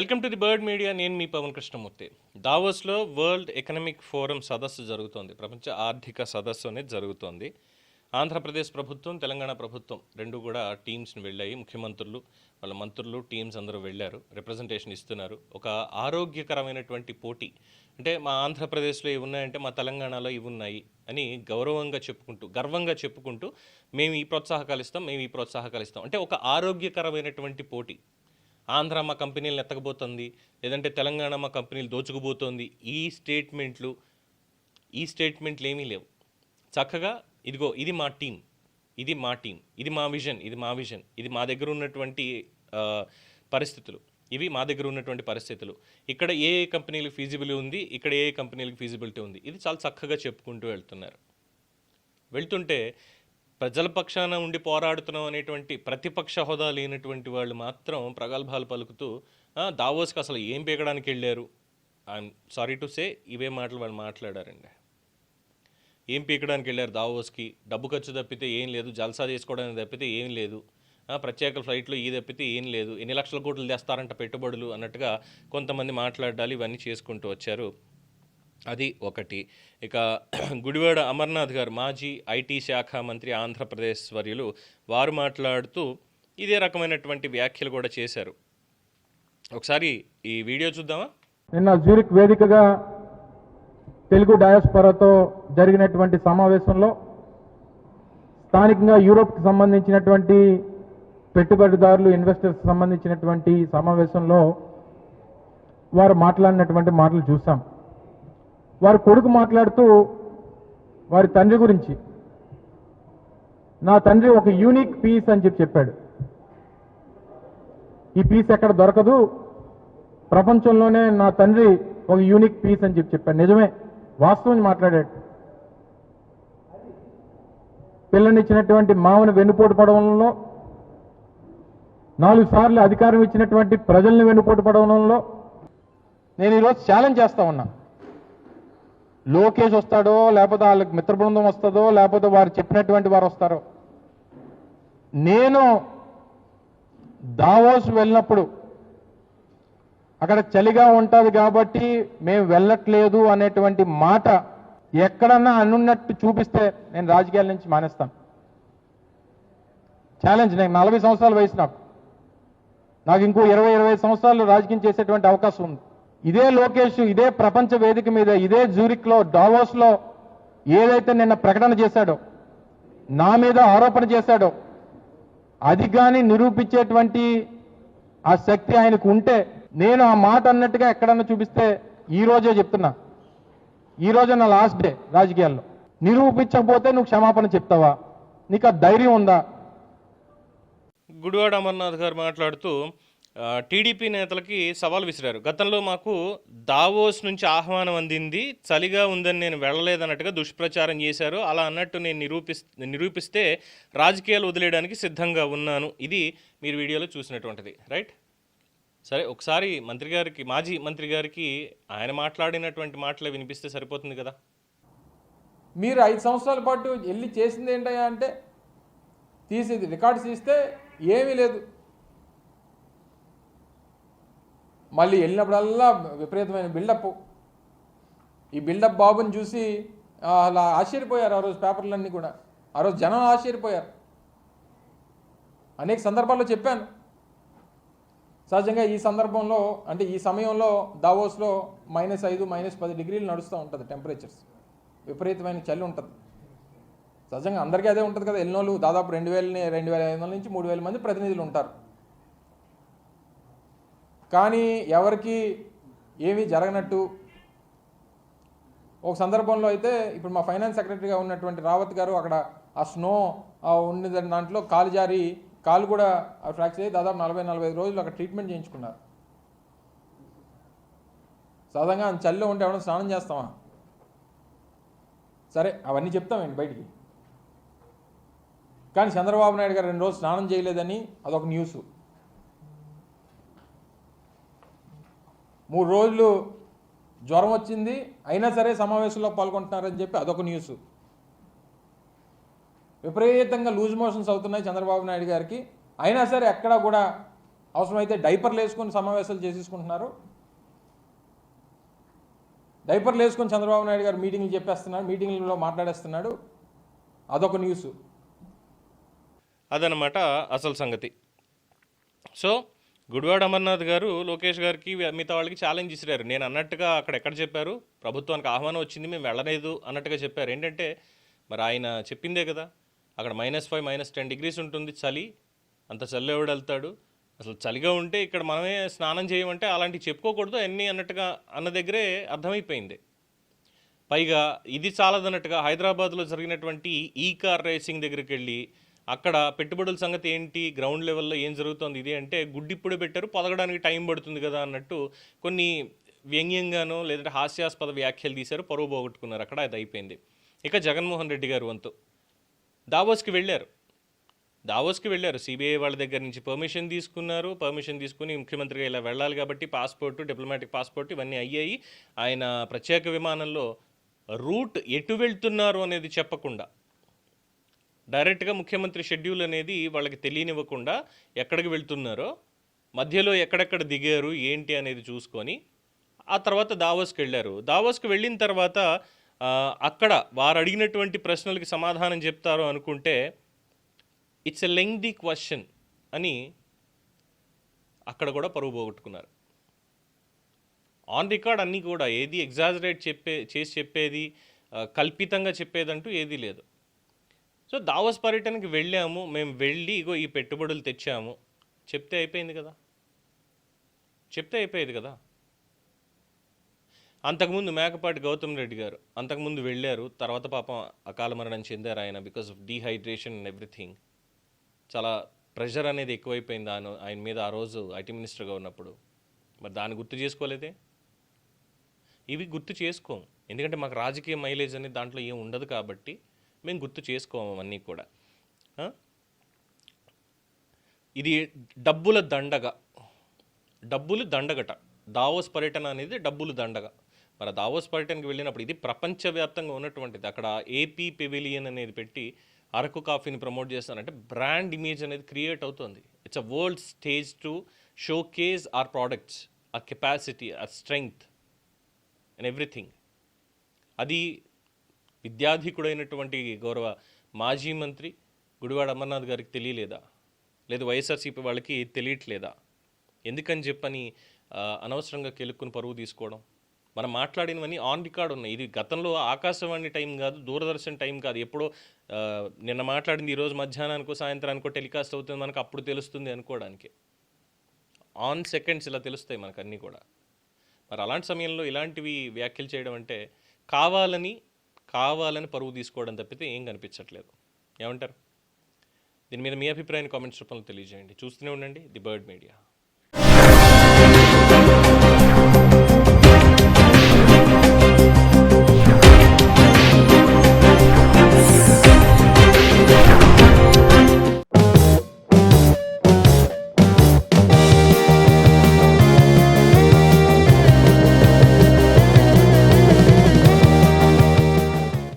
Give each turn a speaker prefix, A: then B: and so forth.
A: Welcome to the bird media. నేను మీ పవన్ కృష్ణమూర్తి. దావోస్లో వరల్డ్ ఎకనామిక్ ఫోరం సదస్సు జరుగుతోంది. ప్రపంచ ఆర్థిక సదస్సు అనేది జరుగుతోంది. ఆంధ్రప్రదేశ్ ప్రభుత్వం తెలంగాణ ప్రభుత్వం రెండు కూడా టీమ్స్ని వెళ్ళాయి. ముఖ్యమంత్రులు వాళ్ళ మంత్రులు టీమ్స్ అందరూ వెళ్ళారు. రిప్రజెంటేషన్ ఇస్తున్నారు. ఒక ఆరోగ్యకరమైనటువంటి పోటీ. అంటే మా ఆంధ్రప్రదేశ్లో ఇవి ఉన్నాయంటే మా తెలంగాణలో ఇవి ఉన్నాయి అని గౌరవంగా చెప్పుకుంటూ గర్వంగా చెప్పుకుంటూ మేము ఈ ప్రోత్సాహకాలు ఇస్తాం మేము ఈ ప్రోత్సాహకాలు ఇస్తాం. అంటే ఒక ఆరోగ్యకరమైనటువంటి పోటీ. ఆంధ్ర మా కంపెనీలను ఎత్తకపోతుంది లేదంటే తెలంగాణ మా కంపెనీలు దోచుకుపోతుంది ఈ స్టేట్మెంట్లు ఈ స్టేట్మెంట్లు ఏమీ లేవు. చక్కగా ఇదిగో ఇది మా టీం ఇది మా టీం ఇది మా విజన్ ఇది మా విజన్ ఇది మా దగ్గర ఉన్నటువంటి పరిస్థితులు. ఇవి మా దగ్గర ఉన్నటువంటి పరిస్థితులు. ఇక్కడ ఏ ఏ కంపెనీలకు ఫీజిబిలిటీ ఉంది ఇక్కడ ఏ ఏ కంపెనీలకు ఫీజిబిలిటీ ఉంది ఇది చాలా చక్కగా చెప్పుకుంటూ వెళ్తున్నారు. వెళ్తుంటే ప్రజల పక్షాన ఉండి పోరాడుతున్నాం అనేటువంటి ప్రతిపక్ష హోదా లేనటువంటి వాళ్ళు మాత్రం ప్రగల్భాలు పలుకుతూ దావోస్కి అసలు ఏం పీకడానికి వెళ్ళారు? ఐఎమ్ సారీ టు సే ఇవే మాటలు వాళ్ళు మాట్లాడారండి. ఏం పీకడానికి వెళ్ళారు దావోస్కి? డబ్బు ఖర్చు తప్పితే ఏం లేదు జల్సా చేసుకోవడానికి తప్పితే ఏం లేదు. ప్రత్యేక ఫ్లైట్లో ఈ తప్పితే ఏం లేదు. ఎన్ని లక్షల కోట్లు తెస్తారంట పెట్టుబడులు అన్నట్టుగా కొంతమంది మాట్లాడాలి ఇవన్నీ చేసుకుంటూ వచ్చారు. అది ఒకటి. ఇక గుడివాడ అమర్నాథ్ గారు మాజీ ఐటీ శాఖ మంత్రి ఆంధ్రప్రదేశ్ వర్యులు వారు మాట్లాడుతూ ఇదే రకమైనటువంటి వ్యాఖ్యలు కూడా చేశారు. ఒకసారి ఈ వీడియో చూద్దామా?
B: నిన్న జ్యూరిక్ వేదికగా తెలుగు డయాస్పరాతో జరిగినటువంటి సమావేశంలో స్థానికంగా యూరోప్కి సంబంధించినటువంటి పెట్టుబడిదారులు ఇన్వెస్టర్స్ సంబంధించినటువంటి సమావేశంలో వారు మాట్లాడినటువంటి మాటలు చూసాం. వారి కొడుకు మాట్లాడుతూ వారి తండ్రి గురించి నా తండ్రి ఒక యూనిక్ పీస్ అని చెప్పి చెప్పాడు. ఈ పీస్ ఎక్కడ దొరకదు. ప్రపంచంలోనే నా తండ్రి ఒక యూనిక్ పీస్ అని చెప్పి చెప్పాడు. నిజమే వాస్తవం మాట్లాడాడు. పిల్లనిచ్చినటువంటి మామను వెన్నుపోటు పడవడంలో నాలుగు సార్లు అధికారం ఇచ్చినటువంటి ప్రజల్ని వెన్నుపోటు పడవడంలో నేను ఈరోజు ఛాలెంజ్ చేస్తా ఉన్నా. లోకేష్ వస్తాడో లేకపోతే వాళ్ళకి మిత్ర బృందం వస్తుందో లేకపోతే వారు చెప్పినటువంటి వారు వస్తారో. నేను దావోస్ వెళ్ళినప్పుడు అక్కడ చలిగా ఉంటుంది కాబట్టి మేము వెళ్ళట్లేదు అనేటువంటి మాట ఎక్కడన్నా అనున్నట్టు చూపిస్తే నేను రాజకీయాల నుంచి మానేస్తాను. ఛాలెంజ్ నేను నలభై సంవత్సరాల వయసు నాకు. నాకు ఇంకో ఇరవై ఇరవై సంవత్సరాలు రాజకీయం చేసేటువంటి అవకాశం ఉంది. ఇదే లోకేష్ ఇదే ప్రపంచ వేదిక మీద ఇదే జూరిక్లో డావోస్లో ఏదైతే నిన్న ప్రకటన చేశాడో నా మీద ఆరోపణ చేశాడో అది కానీ నిరూపించేటువంటి ఆ శక్తి ఆయనకు ఉంటే నేను ఆ మాట అన్నట్టుగా ఎక్కడన్నా చూపిస్తే ఈ రోజే చెప్తున్నా. ఈ రోజు నా లాస్ట్ డే రాజకీయాల్లో. నిరూపించకపోతే నువ్వు క్షమాపణ చెప్తావా? నీకు ఆ ధైర్యం ఉందా?
A: గుడివాడ అమర్నాథ్ గారు మాట్లాడుతూ టీడీపీ నేతలకి సవాల్ విసిరారు. గతంలో మాకు దావోస్ నుంచి ఆహ్వానం అందింది చలిగా ఉందని నేను వెళ్ళలేదన్నట్టుగా దుష్ప్రచారం చేశారు. అలా అన్నట్టు నేను నిరూపిస్ నిరూపిస్తే రాజకీయాలు వదిలేయడానికి సిద్ధంగా ఉన్నాను. ఇది మీరు వీడియోలో చూసినటువంటిది రైట్? సరే ఒకసారి మంత్రి గారికి మాజీ మంత్రి గారికి ఆయన మాట్లాడినటువంటి మాటలే వినిపిస్తే సరిపోతుంది కదా?
C: మీరు ఐదు సంవత్సరాల పాటు వెళ్ళి చేసింది ఏంటయ్యా అంటే తీసేది రికార్డ్స్ తీస్తే ఏమీ లేదు. మళ్ళీ వెళ్ళినప్పుడల్లా విపరీతమైన బిల్డప్. ఈ బిల్డప్ బాబుని చూసి అలా ఆశ్చర్యపోయారు ఆ రోజు పేపర్లన్నీ కూడా. ఆ రోజు జనం ఆశ్చర్యపోయారు. అనేక సందర్భాల్లో చెప్పాను. సహజంగా ఈ సందర్భంలో అంటే ఈ సమయంలో దావోస్లో మైనస్ ఐదు మైనస్ పది డిగ్రీలు నడుస్తూ ఉంటుంది టెంపరేచర్స్. విపరీతమైన చలి ఉంటుంది. సహజంగా అందరికీ అదే ఉంటుంది కదా ఎన్నోళ్ళు దాదాపు రెండు వేలని రెండు వేల ఐదు వందల నుంచి మూడు వేల మంది ప్రతినిధులు ఉంటారు. కానీ ఎవరికి ఏమీ జరగనట్టు. ఒక సందర్భంలో అయితే ఇప్పుడు మా ఫైనాన్స్ సెక్రటరీగా ఉన్నటువంటి రావత్ గారు అక్కడ ఆ స్నో ఉండే దాంట్లో కాలు జారి కాలు కూడా ఫ్రాక్చర్ అయ్యి దాదాపు నలభై నలభై ఐదు రోజులు అక్కడ ట్రీట్మెంట్ చేయించుకున్నారు. సాధారణంగా అంత చలిలో ఉంటే ఎవరైనా స్నానం చేస్తామా? సరే అవన్నీ చెప్తామండి బయటికి. కానీ చంద్రబాబు నాయుడు గారు రెండు రోజులు స్నానం చేయలేదని అదొక న్యూస్. మూడు రోజులు జ్వరం వచ్చింది అయినా సరే సమావేశంలో పాల్గొంటున్నారని చెప్పి అదొక న్యూస్ విపరీతంగా లూజ్ మోషన్స్ అవుతున్నాయి చంద్రబాబు నాయుడు గారికి. అయినా సరే ఎక్కడా కూడా అవసరమైతే డైపర్లు వేసుకొని సమావేశాలు చేసేసుకుంటున్నారు. డైపర్లు వేసుకొని చంద్రబాబు నాయుడు గారు మీటింగ్లు చెప్పేస్తున్నాడు మీటింగ్లలో మాట్లాడేస్తున్నాడు. అదొక న్యూస్
A: అదనమాట అసలు సంగతి. సో గుడివాడ అమర్నాథ్ గారు లోకేష్ గారికి మిగతా వాళ్ళకి ఛాలెంజ్ ఇసిరారు నేను అన్నట్టుగా అక్కడ ఎక్కడ చెప్పారు? ప్రభుత్వానికి ఆహ్వానం వచ్చింది మేము వెళ్ళలేదు అన్నట్టుగా చెప్పారు. ఏంటంటే మరి ఆయన చెప్పిందే కదా అక్కడ minus five minus ten degrees ఉంటుంది చలి అంత చలి ఎవడు వెళ్తాడు? అసలు చలిగా ఉంటే ఇక్కడ మనమే స్నానం చేయమంటే అలాంటివి చెప్పుకోకూడదు అన్నీ అన్నట్టుగా అన్న దగ్గరే అర్థమైపోయింది. పైగా ఇది చాలదన్నట్టుగా హైదరాబాద్లో జరిగినటువంటి ఈ కార్ రేసింగ్ దగ్గరికి వెళ్ళి అక్కడ పెట్టుబడుల సంగతి ఏంటి? గ్రౌండ్ లెవెల్లో ఏం జరుగుతోంది? ఇది అంటే గుడ్డిప్పుడే పెట్టారు పొదగడానికి టైం పడుతుంది కదా అన్నట్టు కొన్ని వ్యంగ్యంగానో లేదంటే హాస్యాస్పద వ్యాఖ్యలు తీశారు పరువు పోగొట్టుకున్నారు. అక్కడ అది అయిపోయింది. ఇక జగన్మోహన్ రెడ్డి గారు వంతు. దావోస్కి వెళ్ళారు. దావోస్కి వెళ్ళారు. సిబిఐ వాళ్ళ దగ్గర నుంచి పర్మిషన్ తీసుకున్నారు. పర్మిషన్ తీసుకుని ముఖ్యమంత్రిగా ఇలా వెళ్ళాలి కాబట్టి పాస్పోర్టు డిప్లొమాటిక్ పాస్పోర్ట్ ఇవన్నీ అయ్యాయి. ఆయన ప్రత్యేక విమానంలో రూట్ ఎటు వెళ్తున్నారు అనేది చెప్పకుండా డైరెక్ట్గా ముఖ్యమంత్రి షెడ్యూల్ అనేది వాళ్ళకి తెలియనివ్వకుండా ఎక్కడికి వెళ్తున్నారో మధ్యలో ఎక్కడెక్కడ దిగారు ఏంటి అనేది చూసుకొని ఆ తర్వాత దావోస్కి వెళ్ళారు. దావోస్కి వెళ్ళిన తర్వాత అక్కడ వారు అడిగినటువంటి ప్రశ్నలకి సమాధానం చెప్తారు అనుకుంటే ఇట్స్ ఎ లెంగ్దీ క్వశ్చన్ అని అక్కడ కూడా పరువు పోగొట్టుకున్నారు. ఆన్ రికార్డ్ అన్నీ కూడా ఏది ఎగ్జాజరేట్ చెప్పే చేసి చెప్పేది కల్పితంగా చెప్పేదంటూ ఏదీ లేదు. సో దావోస్ పర్యటనకి వెళ్ళాము. మేము వెళ్ళి ఇగో ఈ పెట్టుబడులు తెచ్చాము. చెప్తే అయిపోయింది కదా. చెప్తే అయిపోయేది కదా. అంతకుముందు మేకపాటి గౌతమ్ రెడ్డి గారు అంతకుముందు వెళ్ళారు. తర్వాత పాపం అకాల మరణం చెందారు ఆయన because of dehydration and everything చాలా ప్రెషర్ అనేది ఎక్కువైపోయింది ఆయన ఆయన మీద ఆ రోజు ఐటీ మినిస్టర్గా ఉన్నప్పుడు. మరి దాన్ని గుర్తు చేసుకోలేదే? ఇవి గుర్తు చేసుకోం. ఎందుకంటే మాకు రాజకీయ మైలేజ్ అనేది దాంట్లో ఏం ఉండదు కాబట్టి మేము గుర్తు చేసుకోము అవన్నీ కూడా. ఇది డబ్బుల దండగ. డబ్బులు దండగట. దావోస్ పర్యటన అనేది డబ్బులు దండగ. మరి దావోస్ పర్యటనకి వెళ్ళినప్పుడు ఇది ప్రపంచవ్యాప్తంగా ఉన్నటువంటిది. అక్కడ ఏపీ పెవిలియన్ అనేది పెట్టి అరకు కాఫీని ప్రమోట్ చేస్తారంటే బ్రాండ్ ఇమేజ్ అనేది క్రియేట్ అవుతుంది. It's a world stage to showcase our products ఆ కెపాసిటీ ఆ స్ట్రెంగ్త్ అండ్ ఎవ్రీథింగ్ అది విద్యాధికుడైనటువంటి గౌరవ మాజీ మంత్రి గుడివాడ అమర్నాథ్ గారికి తెలియలేదా? లేదు వైఎస్ఆర్సీపీ వాళ్ళకి తెలియట్లేదా? ఎందుకని చెప్పని అనవసరంగా కెలుక్కుని పరువు తీసుకోవడం? మనం మాట్లాడినవన్నీ ఆన్ రికార్డ్ ఉన్నాయి. ఇది గతంలో ఆకాశవాణి టైం కాదు దూరదర్శన్ టైం కాదు. ఎప్పుడో నిన్న మాట్లాడింది ఈరోజు మధ్యాహ్నానికో సాయంత్రానికో టెలికాస్ట్ అవుతుంది మనకు అప్పుడు తెలుస్తుంది అనుకోవడానికి. ఆన్ సెకండ్స్ ఇలా తెలుస్తాయి మనకు అన్నీ కూడా. మరి అలాంటి సమయంలో ఇలాంటివి వ్యాఖ్యలు చేయడం అంటే కావాలని కావాలని పరువు తీసుకోవడం తప్పితే ఏం కనిపించట్లేదు. ఏమంటారు? దీని మీద మీ అభిప్రాయాన్ని కామెంట్స్ రూపంలో తెలియజేయండి. చూస్తూనే ఉండండి. The bird media.